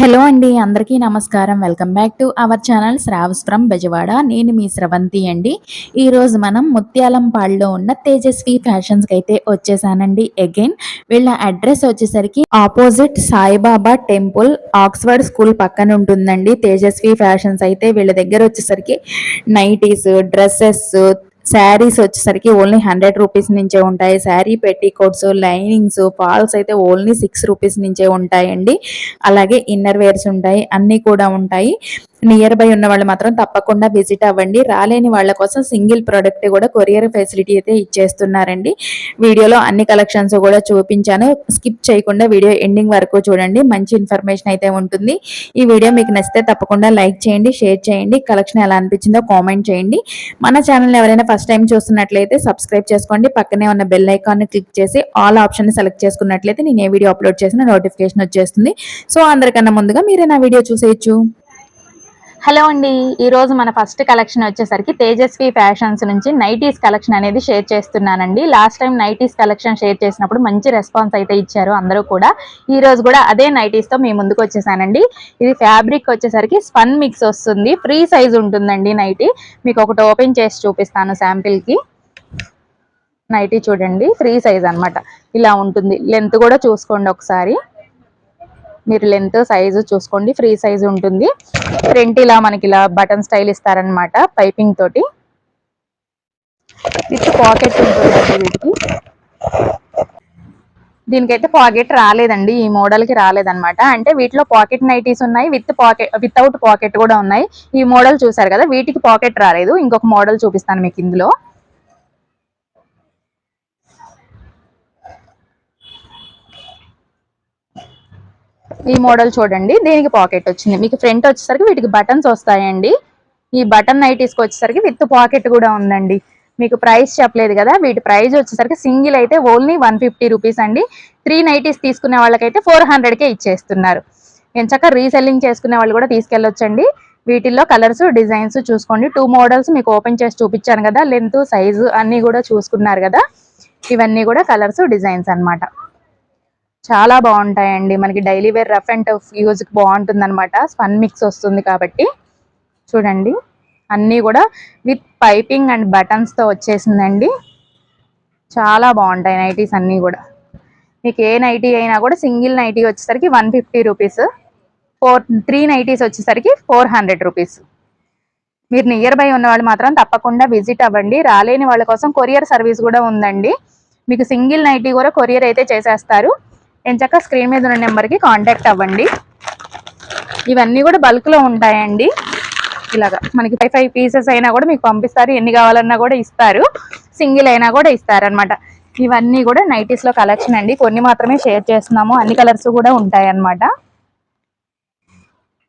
Hello అండి అందరికీ నమస్కారం. Welcome back to our channel Sravas from Bezawada. నేను మీ స్రవంతి అండి. ఈరోజు మనం ముత్యాలంపాడులో ఉన్న తేజస్వి ఫ్యాషన్స్కి అయితే వచ్చేసానండి అగైన్ వీళ్ళ అడ్రస్ వచ్చేసరికి opposite Saibaba temple Oxford school పక్కన ఉంటుందండి తేజస్వి ఫ్యాషన్స్ అయితే. వీళ్ళ దగ్గర వచ్చేసరికి నైటీస్ డ్రెస్సెస్ శారీస్ వచ్చేసరికి ఓన్లీ హండ్రెడ్ రూపీస్ నుంచే ఉంటాయి. శారీ పెట్టికోట్స్ లైనింగ్స్ ఫాల్స్ అయితే ఓన్లీ సిక్స్ రూపీస్ నుంచే ఉంటాయండి. అలాగే ఇన్నర్ వేర్స్ ఉంటాయి. అన్నీ కూడా ఉంటాయి. నియర్ బై ఉన్న వాళ్ళు మాత్రం తప్పకుండా విజిట్ అవ్వండి. రాలేని వాళ్ళ కోసం సింగిల్ ప్రోడక్ట్ కూడా కొరియర్ ఫెసిలిటీ అయితే ఇచ్చేస్తున్నారండి. వీడియోలో అన్ని కలెక్షన్స్ కూడా చూపించాను. స్కిప్ చేయకుండా వీడియో ఎండింగ్ వరకు చూడండి. మంచి ఇన్ఫర్మేషన్ అయితే ఉంటుంది. ఈ వీడియో మీకు నచ్చితే తప్పకుండా లైక్ చేయండి షేర్ చేయండి. కలెక్షన్ ఎలా అనిపించిందో కామెంట్ చేయండి. మన ఛానల్ ఎవరైనా ఫస్ట్ టైం చూస్తున్నట్లయితే సబ్స్క్రైబ్ చేసుకోండి. పక్కనే ఉన్న బెల్ ఐకాన్ క్లిక్ చేసి ఆల్ ఆప్షన్ సెలెక్ట్ చేసుకున్నట్లయితే నేను ఏ వీడియో అప్లోడ్ చేసిన నోటిఫికేషన్ వచ్చేస్తుంది. సో అందరికన్నా ముందుగా మీరే నా వీడియో చూసేయచ్చు. హలో అండి. ఈరోజు మన ఫస్ట్ కలెక్షన్ వచ్చేసరికి తేజస్వి ఫ్యాషన్స్ నుంచి నైటీస్ కలెక్షన్ అనేది షేర్ చేస్తున్నానండి. Last time nighties collection share చేసినప్పుడు మంచి రెస్పాన్స్ అయితే ఇచ్చారు అందరూ కూడా. ఈరోజు కూడా అదే నైటీస్తో మీ ముందుకు వచ్చేసానండి. ఇది ఫ్యాబ్రిక్ వచ్చేసరికి స్పన్ మిక్స్ వస్తుంది. ఫ్రీ సైజ్ ఉంటుందండి నైటీ. మీకు ఒకటి ఓపెన్ చేసి చూపిస్తాను శాంపిల్కి నైటీ చూడండి. ఫ్రీ సైజ్ అనమాట ఇలా ఉంటుంది. లెంత్ కూడా చూసుకోండి ఒకసారి. మీరు లెంత్ సైజు చూసుకోండి. ఫ్రీ సైజ్ ఉంటుంది. ఫ్రంట్ ఇలా మనకి ఇలా బటన్ స్టైల్ ఇస్తారనమాట పైపింగ్ తోటి. విత్ పాకెట్ ఉంటుందండి వీటికి. దీనికైతే పాకెట్ రాలేదండి. ఈ మోడల్కి రాలేదనమాట అంటే వీటిలో పాకెట్ నైటీస్ ఉన్నాయి. విత్ పాకెట్ వితౌట్ పాకెట్ కూడా ఉన్నాయి. ఈ మోడల్ చూసారు కదా వీటికి పాకెట్ రాలేదు. ఇంకొక మోడల్ చూపిస్తాను మీకు ఇందులో. ఈ మోడల్ చూడండి. దీనికి పాకెట్ వచ్చింది. మీకు ఫ్రంట్ వచ్చేసరికి వీటికి బటన్స్ వస్తాయండి. ఈ బటన్ నైటీస్కి వచ్చేసరికి విత్ పాకెట్ కూడా ఉందండి. మీకు ప్రైస్ చెప్పలేదు కదా. వీటి ప్రైస్ వచ్చేసరికి సింగిల్ అయితే ఓన్లీ వన్ ఫిఫ్టీ రూపీస్ అండి. త్రీ నైటీస్ తీసుకునే వాళ్ళకైతే ఫోర్ హండ్రెడ్కే ఇచ్చేస్తున్నారు. ఎంచక్క రీసెల్లింగ్ చేసుకునే వాళ్ళు కూడా తీసుకెళ్ళొచ్చండి. వీటిల్లో కలర్స్ డిజైన్స్ చూసుకోండి. టూ మోడల్స్ మీకు ఓపెన్ చేసి చూపించాను కదా. లెంత్ సైజు అన్నీ కూడా చూసుకున్నారు కదా. ఇవన్నీ కూడా కలర్స్ డిజైన్స్ అనమాట చాలా బాగుంటాయండి. మనకి daily wear rough and tough యూజ్కి బాగుంటుంది అనమాట స్పన్ మిక్స్ వస్తుంది కాబట్టి. చూడండి. అన్నీ కూడా విత్ పైపింగ్ అండ్ బటన్స్తో వచ్చేసిందండి. చాలా బాగుంటాయి నైటీస్ అన్నీ కూడా. మీకు ఏ నైటీ అయినా కూడా సింగిల్ నైటీ వచ్చేసరికి one fifty rupees. Four three nighties వచ్చేసరికి ఫోర్ హండ్రెడ్ రూపీస్. మీరు నియర్ బై ఉన్న వాళ్ళు మాత్రం తప్పకుండా విజిట్ అవ్వండి. రాలేని వాళ్ళ కోసం కొరియర్ సర్వీస్ కూడా ఉందండి. మీకు సింగిల్ నైటీ కూడా కొరియర్ అయితే చేసేస్తారు. ఎంచక్క స్క్రీన్ మీద ఉన్న నెంబర్కి కాంటాక్ట్ అవ్వండి. ఇవన్నీ కూడా బల్క్లో ఉంటాయండి. ఇలాగా మనకి ఫైవ్ ఫైవ్ పీసెస్ అయినా కూడా మీకు పంపిస్తారు. ఎన్ని కావాలన్నా కూడా ఇస్తారు. సింగిల్ అయినా కూడా ఇస్తారనమాట ఇవన్నీ కూడా నైటీస్లో కలెక్షన్ అండి. కొన్ని మాత్రమే షేర్ చేస్తున్నాము. అన్ని కలర్స్ కూడా ఉంటాయన్నమాట.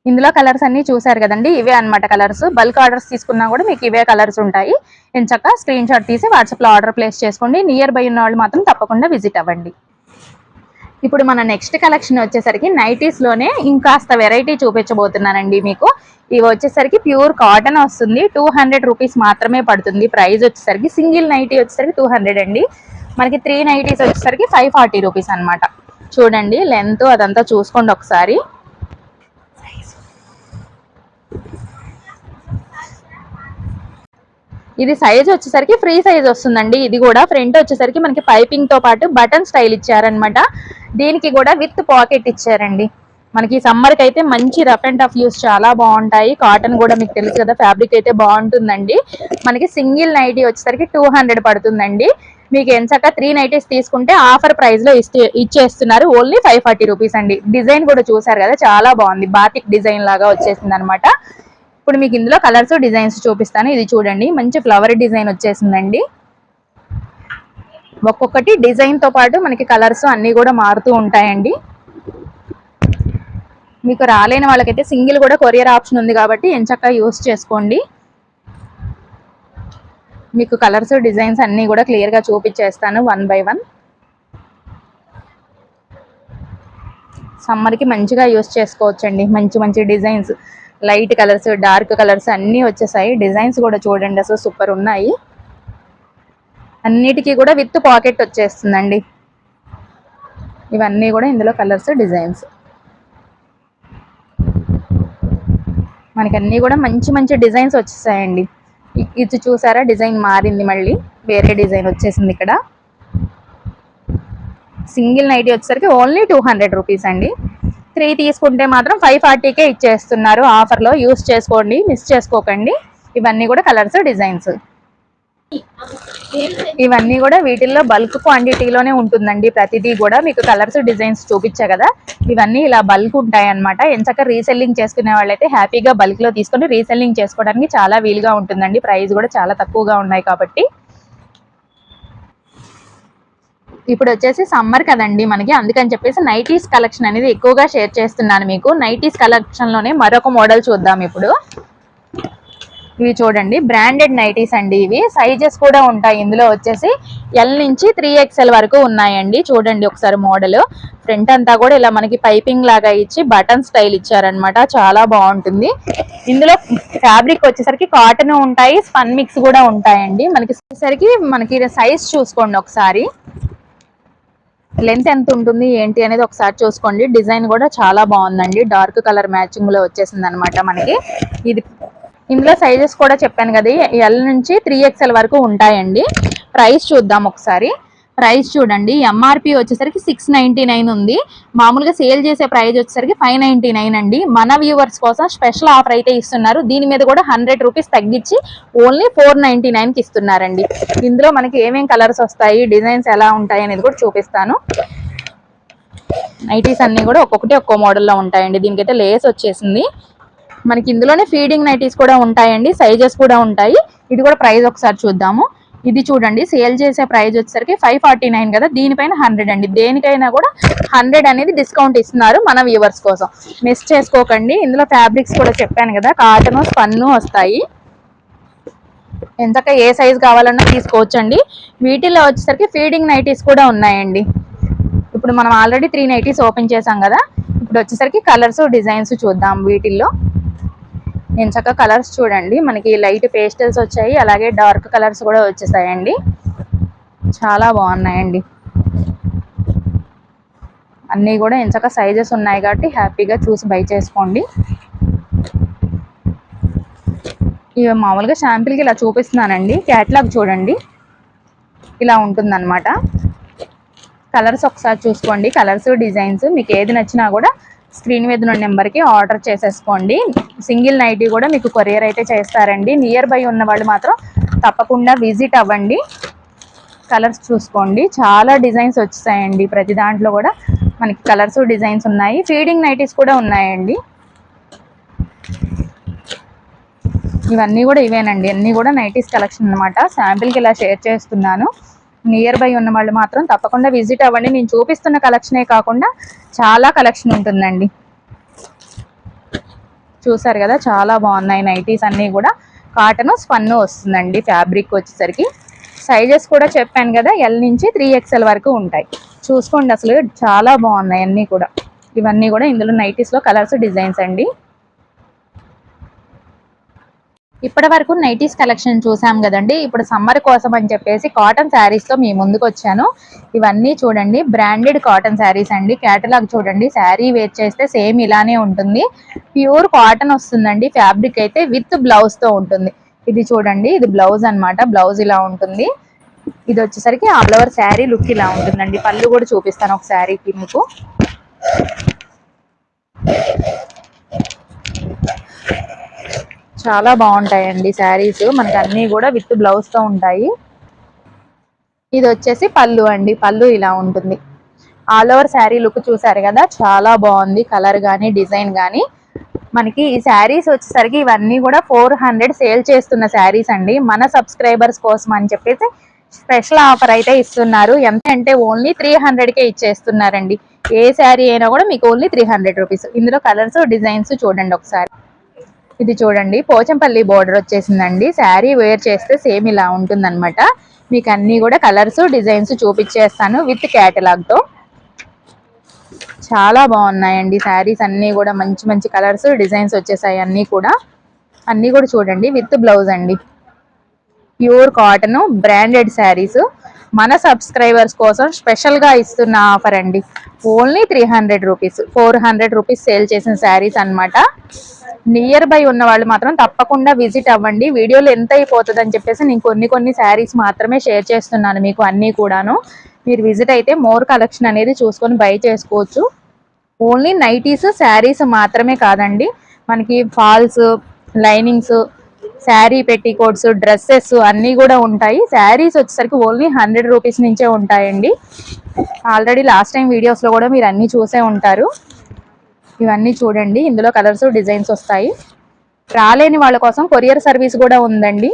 ఇందులో కలర్స్ అన్నీ చూసారు కదండి. ఇవే అనమాట కలర్స్ బల్క్ ఆర్డర్స్ తీసుకున్నా కూడా మీకు ఇవే కలర్స్ ఉంటాయి. ఎంచక్క స్క్రీన్ షాట్ తీసి వాట్సాప్లో ఆర్డర్ ప్లేస్ చేసుకోండి. నియర్ బై ఉన్న వాళ్ళు మాత్రం తప్పకుండా విజిట్ అవ్వండి. ఇప్పుడు మన నెక్స్ట్ కలెక్షన్ వచ్చేసరికి నైటీస్లోనే ఇంకాస్త వెరైటీ చూపించబోతున్నానండి మీకు. ఇవి వచ్చేసరికి ప్యూర్ కాటన్ వస్తుంది. టూ హండ్రెడ్ రూపీస్ మాత్రమే పడుతుంది. ప్రైస్ వచ్చేసరికి సింగిల్ నైటీ వచ్చేసరికి టూ హండ్రెడ్ అండి. మనకి త్రీ నైటీస్ వచ్చేసరికి ఫైవ్ ఫార్టీ రూపీస్ అనమాట చూడండి లెంత్ అదంతా చూసుకోండి ఒకసారి. ఇది సైజ్ వచ్చేసరికి ఫ్రీ సైజ్ వస్తుందండి. ఇది కూడా ఫ్రంట్ వచ్చేసరికి మనకి పైపింగ్తో పాటు బటన్ స్టైల్ ఇచ్చారనమాట దీనికి కూడా విత్ పాకెట్ ఇచ్చారండి. మనకి సమ్మర్కి అయితే మంచి రఫ్ అండ్ టఫ్ యూస్ చాలా బాగుంటాయి. కాటన్ కూడా మీకు తెలుసు కదా ఫ్యాబ్రిక్ అయితే బాగుంటుందండి. మనకి సింగిల్ నైటీ వచ్చేసరికి టూ హండ్రెడ్ పడుతుందండి. మీకు ఎంచక త్రీ నైటీస్ తీసుకుంటే ఆఫర్ ప్రైస్లో ఇస్తే ఇచ్చేస్తున్నారు. ఓన్లీ ఫైవ్ ఫార్టీ రూపీస్ అండి. డిజైన్ కూడా చూసారు కదా చాలా బాగుంది. బాతిక్ డిజైన్ లాగా వచ్చేసింది అనమాట ఇప్పుడు మీకు ఇందులో కలర్స్ డిజైన్స్ చూపిస్తాను. ఇది చూడండి మంచి ఫ్లవర్ డిజైన్ వచ్చేసిందండి. ఒక్కొక్కటి డిజైన్తో పాటు మనకి కలర్స్ అన్నీ కూడా మారుతూ ఉంటాయండి. మీకు రాలేని వాళ్ళకైతే సింగిల్ కూడా కొరియర్ ఆప్షన్ ఉంది కాబట్టి ఎంచక్క యూస్ చేసుకోండి. మీకు కలర్స్ డిజైన్స్ అన్నీ కూడా క్లియర్గా చూపించేస్తాను వన్ బై వన్. సమ్మర్కి మంచిగా యూస్ చేసుకోవచ్చండి. మంచి మంచి designs. Light colours dark colours అన్నీ వచ్చేసాయి. డిజైన్స్ కూడా చూడండి అసలు సూపర్ ఉన్నాయి. అన్నిటికీ కూడా విత్ పాకెట్ వచ్చేస్తుందండి. ఇవన్నీ కూడా ఇందులో కలర్స్ డిజైన్స్. మనకి అన్నీ కూడా మంచి మంచి డిజైన్స్ వచ్చేసాయండి. ఇది చూసారా డిజైన్ మారింది మళ్ళీ. వేరే డిజైన్ వచ్చేసింది ఇక్కడ. సింగిల్ నైటీ వచ్చేసరికి ఓన్లీ టూ హండ్రెడ్ రూపీస్ అండి. త్రీ తీసుకుంటే మాత్రం ఫైవ్ ఫార్టీకే ఇచ్చేస్తున్నారు. ఆఫర్లో యూస్ చేసుకోండి మిస్ చేసుకోకండి. ఇవన్నీ కూడా కలర్స్ డిజైన్స్. ఇవన్నీ కూడా వీటిల్లో బల్క్ క్వాంటిటీలోనే ఉంటుందండి. ప్రతిదీ కూడా మీకు కలర్స్ డిజైన్స్ చూపించా కదా. ఇవన్నీ ఇలా బల్క్ ఉంటాయి అనమాట ఎంచక్క రీసెల్లింగ్ చేసుకునే వాళ్ళైతే హ్యాపీగా బల్క్లో తీసుకొని రీసెల్లింగ్ చేసుకోవడానికి చాలా వీలుగా ఉంటుందండి. ప్రైస్ కూడా చాలా తక్కువగా ఉన్నాయి కాబట్టి. ఇప్పుడు వచ్చేసి సమ్మర్ కదండి మనకి అందుకని చెప్పేసి నైటీస్ కలెక్షన్ అనేది ఎక్కువగా షేర్ చేస్తున్నాను మీకు. నైటీస్ కలెక్షన్లోనే మరొక మోడల్ చూద్దాం ఇప్పుడు. ఇవి చూడండి బ్రాండెడ్ నైటీస్ అండి ఇవి. సైజెస్ కూడా ఉంటాయి. ఇందులో వచ్చేసి ఎల్ నుంచి త్రీ ఎక్స్ఎల్ వరకు ఉన్నాయండి. చూడండి ఒకసారి మోడల్. ఫ్రంట్ అంతా కూడా ఇలా మనకి పైపింగ్ లాగా ఇచ్చి బటన్ స్టైల్ ఇచ్చారనమాట చాలా బాగుంటుంది. ఇందులో ఫ్యాబ్రిక్ వచ్చేసరికి కాటన్ ఉంటాయి. స్పన్ మిక్స్ కూడా ఉంటాయండి. మనకి వచ్చేసరికి మనకి సైజ్ చూసుకోండి ఒకసారి. లెంత్ ఎంత ఉంటుంది ఏంటి అనేది ఒకసారి చూసుకోండి. డిజైన్ కూడా చాలా బాగుందండి. డార్క్ కలర్ మ్యాచింగ్లో వచ్చేసింది అనమాట మనకి. ఇది ఇందులో సైజెస్ కూడా చెప్పాను కదా ఎల్ నుంచి త్రీ ఎక్స్ఎల్ వరకు ఉంటాయండి. ప్రైస్ చూద్దాం ఒకసారి. ప్రైస్ చూడండి. ఎంఆర్పి వచ్చేసరికి సిక్స్ నైంటీ నైన్ ఉంది. మామూలుగా సేల్ చేసే ప్రైస్ వచ్చేసరికి ఫైవ్ నైంటీ నైన్ అండి. మన వ్యూవర్స్ కోసం స్పెషల్ ఆఫర్ అయితే ఇస్తున్నారు. దీని మీద కూడా హండ్రెడ్ రూపీస్ తగ్గించి ఓన్లీ ఫోర్ నైంటీ నైన్కి ఇస్తున్నారండి. ఇందులో మనకి ఏమేం కలర్స్ వస్తాయి డిజైన్స్ ఎలా ఉంటాయి అనేది కూడా చూపిస్తాను. నైటీస్ అన్ని కూడా ఒక్కొక్కటి ఒక్కో మోడల్లో ఉంటాయండి. దీనికైతే లేస్ వచ్చేసింది. మనకి ఇందులోనే ఫీడింగ్ నైటీస్ కూడా ఉంటాయండి. సైజెస్ కూడా ఉంటాయి. ఇది కూడా ప్రైస్ ఒకసారి చూద్దాము. ఇది చూడండి సేల్ చేసే ప్రైస్ వచ్చేసరికి ఫైవ్ ఫార్టీ నైన్ కదా దీనిపైన హండ్రెడ్ అండి. దేనికైనా కూడా హండ్రెడ్ అనేది డిస్కౌంట్ ఇస్తున్నారు మన వ్యూవర్స్ కోసం. మిస్ చేసుకోకండి ఇందులో ఫ్యాబ్రిక్స్ కూడా చెప్పాను కదా కాటన్ స్పన్ను వస్తాయి. ఎంతక ఏ సైజ్ కావాలన్నా తీసుకోవచ్చండి. వీటిలో వచ్చేసరికి ఫీడింగ్ నైటీస్ కూడా ఉన్నాయండి. ఇప్పుడు మనం ఆల్రెడీ త్రీ నైటీస్ ఓపెన్ చేసాం కదా ఇప్పుడు వచ్చేసరికి కలర్స్ డిజైన్స్ చూద్దాం వీటిల్లో. నేను చక్కగా కలర్స్ చూడండి. మనకి లైట్ పేస్టల్స్ వచ్చాయి. అలాగే డార్క్ కలర్స్ కూడా వచ్చేసాయండి. చాలా బాగున్నాయండి. అన్నీ కూడా ఎంచక సైజెస్ ఉన్నాయి కాబట్టి హ్యాపీగా చూసి బై చేసుకోండి. ఇవి మామూలుగా శాంపిల్కి ఇలా చూపిస్తున్నానండి. క్యాట్లాగ్ చూడండి. ఇలా ఉంటుందన్నమాట. కలర్స్ ఒకసారి చూసుకోండి. కలర్స్ డిజైన్స్ మీకు ఏది నచ్చినా కూడా స్క్రీన్ మీద ఉన్న నెంబర్కి ఆర్డర్ చేసేసుకోండి. సింగిల్ నైటీ కూడా మీకు కొరియర్ అయితే చేస్తారండి. నియర్ బై ఉన్న వాళ్ళు మాత్రం తప్పకుండా విజిట్ అవ్వండి. కలర్స్ చూసుకోండి. చాలా డిజైన్స్ వచ్చాయండి ప్రతి దాంట్లో కూడా. మనకి కలర్స్ డిజైన్స్ ఉన్నాయి. ఫీడింగ్ నైటీస్ కూడా ఉన్నాయండి. ఇవన్నీ కూడా ఇవేనండి. అన్నీ కూడా నైటీస్ కలెక్షన్ అనమాట శాంపిల్కి ఇలా షేర్ చేస్తున్నాను. నియర్ బై ఉన్న వాళ్ళు మాత్రం తప్పకుండా విజిట్ అవ్వండి. నేను చూపిస్తున్న కలెక్షనే కాకుండా చాలా కలెక్షన్ ఉంటుందండి. చూసారు కదా చాలా బాగున్నాయి నైటీస్ అన్నీ కూడా. కాటన్ స్పన్ను వస్తుందండి ఫ్యాబ్రిక్ వచ్చేసరికి. సైజెస్ కూడా చెప్పాను కదా ఎల్ నుంచి త్రీ ఎక్స్ఎల్ వరకు ఉంటాయి. చూసుకోండి అసలు చాలా బాగున్నాయి అన్నీ కూడా. ఇవన్నీ కూడా ఇందులో నైటీస్లో కలర్స్ డిజైన్స్ అండి. ఇప్పటి వరకు నైటీస్ కలెక్షన్ చూసాం కదండి. ఇప్పుడు సమ్మర్ కోసం అని చెప్పేసి కాటన్ శారీస్తో మీ ముందుకు వచ్చాను. ఇవన్నీ చూడండి బ్రాండెడ్ కాటన్ శారీస్ అండి. కేటలాగ్ చూడండి శారీ వేర్ చేస్తే సేమ్ ఇలానే ఉంటుంది. ప్యూర్ కాటన్ వస్తుందండి. ఫ్యాబ్రిక్ అయితే విత్ బ్లౌజ్తో ఉంటుంది. ఇది చూడండి ఇది బ్లౌజ్ అనమాట బ్లౌజ్ ఇలా ఉంటుంది. ఇది వచ్చేసరికి ఆల్ ఓవర్ శారీ లుక్ ఇలా ఉంటుందండి. పళ్ళు కూడా చూపిస్తాను ఒక శారీకి మీకు. చాలా బాగుంటాయండి శారీస్. మనకి అన్ని కూడా విత్ బ్లౌజ్తో ఉంటాయి. ఇది వచ్చేసి పళ్ళు అండి. పళ్ళు ఇలా ఉంటుంది. ఆల్ ఓవర్ శారీ లుక్ చూసారు కదా? చాలా బాగుంది. కలర్ కానీ డిజైన్ కానీ మనకి ఈ శారీస్ వచ్చేసరికి ఇవన్నీ కూడా ఫోర్ హండ్రెడ్ సేల్ చేస్తున్న శారీస్ అండి. మన సబ్స్క్రైబర్స్ కోసం అని చెప్పేసి స్పెషల్ ఆఫర్ అయితే ఇస్తున్నారు. ఎంత అంటే ఓన్లీ త్రీ హండ్రెడ్కే ఇచ్చేస్తున్నారండి. ఏ శారీ అయినా కూడా మీకు ఓన్లీ త్రీ హండ్రెడ్ రూపీస్. ఇందులో కలర్స్ డిజైన్స్ చూడండి ఒకసారి. ఇది చూడండి పోచంపల్లి బోర్డర్ వచ్చేసిందండి. శారీ వేర్ చేస్తే సేమ్ ఇలా ఉంటుందన్నమాట. మీకు అన్ని కూడా కలర్స్ డిజైన్స్ చూపించేస్తాను విత్ క్యాటలాగ్తో చాలా బాగున్నాయండి శారీస్ అన్నీ కూడా. మంచి మంచి కలర్స్ డిజైన్స్ వచ్చేసాయి అన్నీ కూడా. అన్నీ కూడా చూడండి విత్ బ్లౌజ్ అండి. Pure cotton branded saris. మన సబ్స్క్రైబర్స్ కోసం స్పెషల్గా ఇస్తున్న ఆఫర్ అండి. Only three hundred rupees four hundred rupees sale చేసిన శారీస్ అన్నమాట. నియర్ బై ఉన్న వాళ్ళు మాత్రం తప్పకుండా విజిట్ అవ్వండి. వీడియోలో ఎంత అయిపోతుంది అని చెప్పేసి నేను కొన్ని కొన్ని శారీస్ మాత్రమే షేర్ చేస్తున్నాను మీకు అన్నీ కూడాను. మీరు విజిట్ అయితే మోర్ కలెక్షన్ అనేది చూసుకొని బై చేసుకోవచ్చు. ఓన్లీ నైటీస్ శారీస్ మాత్రమే కాదండి. మనకి falls linings sari petticoats dresses అన్నీ కూడా ఉంటాయి. శారీస్ వచ్చేసరికి ఓన్లీ హండ్రెడ్ రూపీస్ నుంచే ఉంటాయండి. ఆల్రెడీ లాస్ట్ టైం వీడియోస్లో కూడా మీరు అన్నీ చూసే ఉంటారు. ఇవన్నీ చూడండి. ఇందులో కలర్స్ డిజైన్స్ వస్తాయి. రాలేని వాళ్ళ కోసం కొరియర్ సర్వీస్ కూడా ఉందండి.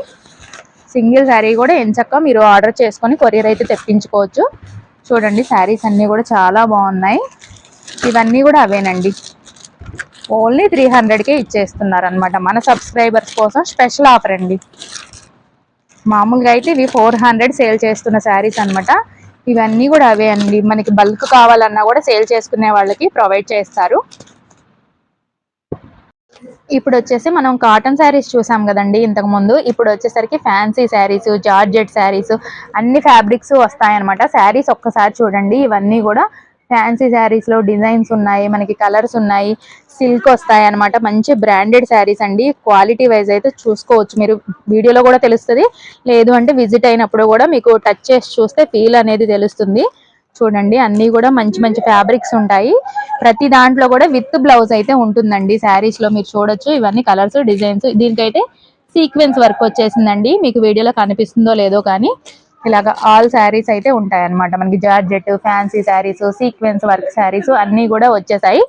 సింగిల్ శారీ కూడా ఎంచక్క మీరు ఆర్డర్ చేసుకొని కొరియర్ అయితే తెప్పించుకోవచ్చు. చూడండి శారీస్ అన్నీ కూడా చాలా బాగున్నాయి. ఇవన్నీ కూడా అవేనండి. ఓన్లీ త్రీ హండ్రెడ్కే ఇచ్చేస్తున్నారు అనమాట మన సబ్స్క్రైబర్స్ కోసం స్పెషల్ ఆఫర్ అండి. మామూలుగా అయితే ఇవి ఫోర్ హండ్రెడ్ సేల్ చేస్తున్న శారీస్ అనమాట ఇవన్నీ కూడా అవే అండి. మనకి బల్క్ కావాలన్నా కూడా సేల్ చేసుకునే వాళ్ళకి ప్రొవైడ్ చేస్తారు. ఇప్పుడు వచ్చేసి మనం కాటన్ శారీస్ చూసాం కదండి ఇంతకు ముందు. ఇప్పుడు వచ్చేసరికి ఫ్యాన్సీ శారీస్ జార్జెట్ శారీస్ అన్ని ఫ్యాబ్రిక్స్ వస్తాయన్నమాట. శారీస్ ఒక్కసారి చూడండి ఇవన్నీ కూడా ఫ్యాన్సీ శారీస్లో డిజైన్స్ ఉన్నాయి మనకి కలర్స్ ఉన్నాయి సిల్క్ వస్తాయి అనమాట మంచి బ్రాండెడ్ శారీస్ అండి. క్వాలిటీ వైజ్ అయితే చూసుకోవచ్చు. మీరు వీడియోలో కూడా తెలుస్తుంది. లేదు అంటే విజిట్ అయినప్పుడు కూడా మీకు టచ్ చేసి చూస్తే ఫీల్ అనేది తెలుస్తుంది. చూడండి అన్ని కూడా మంచి మంచి ఫ్యాబ్రిక్స్ ఉంటాయి. ప్రతి దాంట్లో కూడా విత్ బ్లౌజ్ అయితే ఉంటుందండి శారీస్లో మీరు చూడొచ్చు. ఇవన్నీ కలర్స్ డిజైన్స్ దీనికైతే సీక్వెన్స్ వర్క్ వచ్చేసిందండి. మీకు వీడియోలో కనిపిస్తుందో లేదో కానీ ఇలాగ ఆల్ శారీస్ అయితే ఉంటాయన్నమాట. మనకి georgette fancy saris sequence work saris అన్ని కూడా వచ్చేసాయి.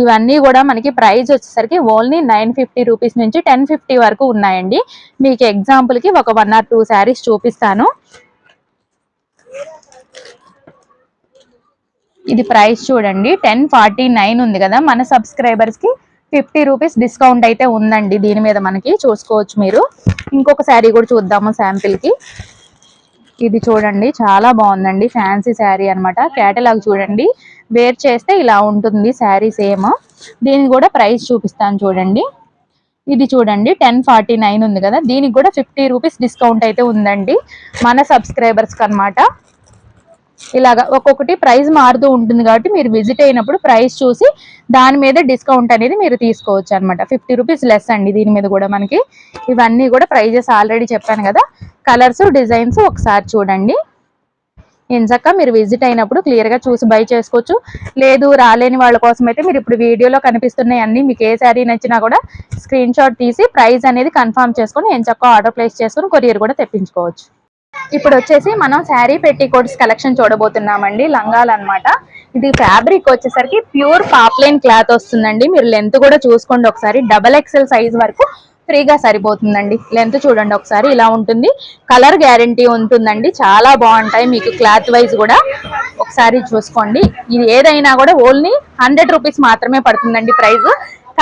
ఇవన్నీ కూడా మనకి ప్రైస్ వచ్చేసరికి ఓన్లీ నైన్ ఫిఫ్టీ రూపీస్ నుంచి టెన్ ఫిఫ్టీ వరకు ఉన్నాయండి. మీకు ఎగ్జాంపుల్కి ఒక వన్ ఆర్ టూ శారీస్ చూపిస్తాను. ఇది ప్రైస్ చూడండి టెన్ ఫార్టీ నైన్ ఉంది కదా. మన సబ్స్క్రైబర్స్కి ఫిఫ్టీ రూపీస్ డిస్కౌంట్ అయితే ఉందండి దీని మీద మనకి. చూసుకోవచ్చు మీరు. ఇంకొక శారీ కూడా చూద్దాము శాంపిల్కి ఇది చూడండి చాలా బాగుందండి. ఫ్యాన్సీ శారీ అనమాట కేటలాగ్ చూడండి. వేర్ చేస్తే ఇలా ఉంటుంది శారీ సేమ్. దీనికి కూడా ప్రైస్ చూపిస్తాను చూడండి. ఇది చూడండి టెన్ ఫార్టీ నైన్ ఉంది కదా. దీనికి కూడా ఫిఫ్టీ రూపీస్ డిస్కౌంట్ అయితే ఉందండి. మన సబ్స్క్రైబర్స్కి అనమాట ఇలాగా ఒక్కొక్కటి ప్రైస్ మారుతూ ఉంటుంది కాబట్టి మీరు విజిట్ అయినప్పుడు ప్రైస్ చూసి దాని మీద డిస్కౌంట్ అనేది మీరు తీసుకోవచ్చు అనమాట ఫిఫ్టీ రూపీస్ లెస్ అండి దీని మీద కూడా మనకి. ఇవన్నీ కూడా ప్రైజెస్ ఆల్రెడీ చెప్పాను కదా. కలర్స్ డిజైన్స్ ఒకసారి చూడండి. ఎంచక్క మీరు విజిట్ అయినప్పుడు క్లియర్గా చూసి బై చేసుకోవచ్చు. లేదు రాలేని వాళ్ళ కోసం అయితే మీరు ఇప్పుడు వీడియోలో కనిపిస్తున్నాయి అన్ని. మీకు ఏ శారీ నచ్చినా కూడా స్క్రీన్ షాట్ తీసి ప్రైస్ అనేది కన్ఫర్మ్ చేసుకొని ఎంచక్క ఆర్డర్ ప్లేస్ చేసుకొని కొరియర్ కూడా తెప్పించుకోవచ్చు. ఇప్పుడు వచ్చేసి మనం శారీ పెట్టి కోట్స్ కలెక్షన్ చూడబోతున్నామండి లంగాలు అన్నమాట. ఇది ఫ్యాబ్రిక్ వచ్చేసరికి ప్యూర్ పాప్లైన్ క్లాత్ వస్తుందండి. మీరు లెంత్ కూడా చూసుకోండి ఒకసారి. డబల్ ఎక్సెల్ సైజ్ వరకు ఫ్రీగా సరిపోతుందండి. లెంత్ చూడండి ఒకసారి. ఇలా ఉంటుంది. కలర్ గ్యారంటీ ఉంటుందండి. చాలా బాగుంటాయి మీకు క్లాత్ వైజ్ కూడా. ఒకసారి చూసుకోండి. ఇది ఏదైనా కూడా ఓన్లీ హండ్రెడ్ రూపీస్ మాత్రమే పడుతుందండి ప్రైస్.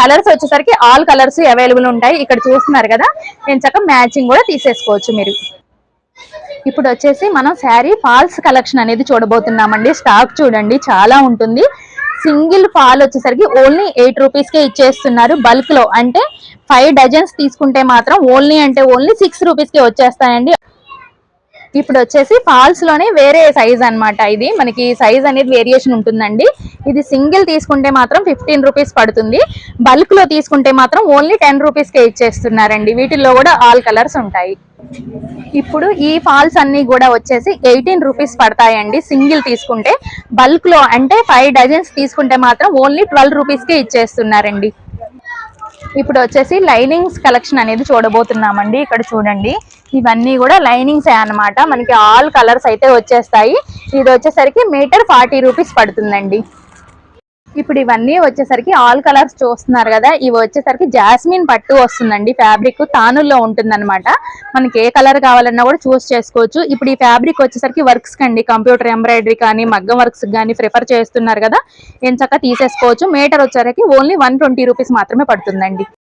కలర్స్ వచ్చేసరికి ఆల్ కలర్స్ అవైలబుల్ ఉంటాయి. ఇక్కడ చూస్తున్నారు కదా. నేను చక్క మ్యాచింగ్ కూడా తీసేసుకోవచ్చు మీరు. ఇప్పుడు వచ్చేసి మనం శారీ ఫాల్స్ కలెక్షన్ అనేది చూడబోతున్నామండి. స్టాక్ చూడండి చాలా ఉంటుంది. సింగిల్ ఫాల్ వచ్చేసరికి ఓన్లీ ఎయిట్ రూపీస్కే ఇచ్చేస్తున్నారు. బల్క్లో అంటే ఫైవ్ డజన్స్ తీసుకుంటే మాత్రం ఓన్లీ అంటే ఓన్లీ సిక్స్ రూపీస్కే వచ్చేస్తాయండి. ఇప్పుడు వచ్చేసి ఫాల్స్లోనే వేరే సైజ్ అన్నమాట ఇది. మనకి సైజ్ అనేది వేరియేషన్ ఉంటుందండి. ఇది సింగిల్ తీసుకుంటే మాత్రం ఫిఫ్టీన్ రూపీస్ పడుతుంది. బల్క్లో తీసుకుంటే మాత్రం ఓన్లీ టెన్ రూపీస్కే ఇచ్చేస్తున్నారండి. వీటిల్లో కూడా ఆల్ కలర్స్ ఉంటాయి. ఇప్పుడు ఈ ఫాల్స్ అన్ని కూడా వచ్చేసి ఎయిటీన్ రూపీస్ పడతాయండి సింగిల్ తీసుకుంటే. బల్క్లో అంటే ఫైవ్ డజన్స్ తీసుకుంటే మాత్రం ఓన్లీ ట్వెల్వ్ రూపీస్కే ఇచ్చేస్తున్నారండి. ఇప్పుడు వచ్చేసి లైనింగ్స్ కలెక్షన్ అనేది చూడబోతున్నామండి. ఇక్కడ చూడండి. ఇవన్నీ కూడా లైనింగ్స్ అన్నమాట. మనకి ఆల్ కలర్స్ అయితే వచ్చేస్తాయి. ఇది వచ్చేసరికి మీటర్ ఫార్టీ రూపీస్ పడుతుందండి. ఇప్పుడు ఇవన్నీ వచ్చేసరికి ఆల్ కలర్స్ చూస్తున్నారు కదా ఇవి వచ్చేసరికి జాస్మిన్ పట్టు వస్తుందండి ఫ్యాబ్రిక్. తానుల్లో ఉంటుందన్నమాట. మనకి ఏ కలర్ కావాలన్నా కూడా చూస్ చేసుకోవచ్చు. ఇప్పుడు ఈ ఫ్యాబ్రిక్ వచ్చేసరికి వర్క్స్ కండి కంప్యూటర్ ఎంబ్రాయిడరీ కానీ మగ్గం వర్క్స్ కానీ ప్రిఫర్ చేస్తున్నారు కదా ఎంచక్క తీసేసుకోవచ్చు. మీటర్ వచ్చేసరికి ఓన్లీ వన్ ట్వంటీ రూపీస్ మాత్రమే పడుతుందండి.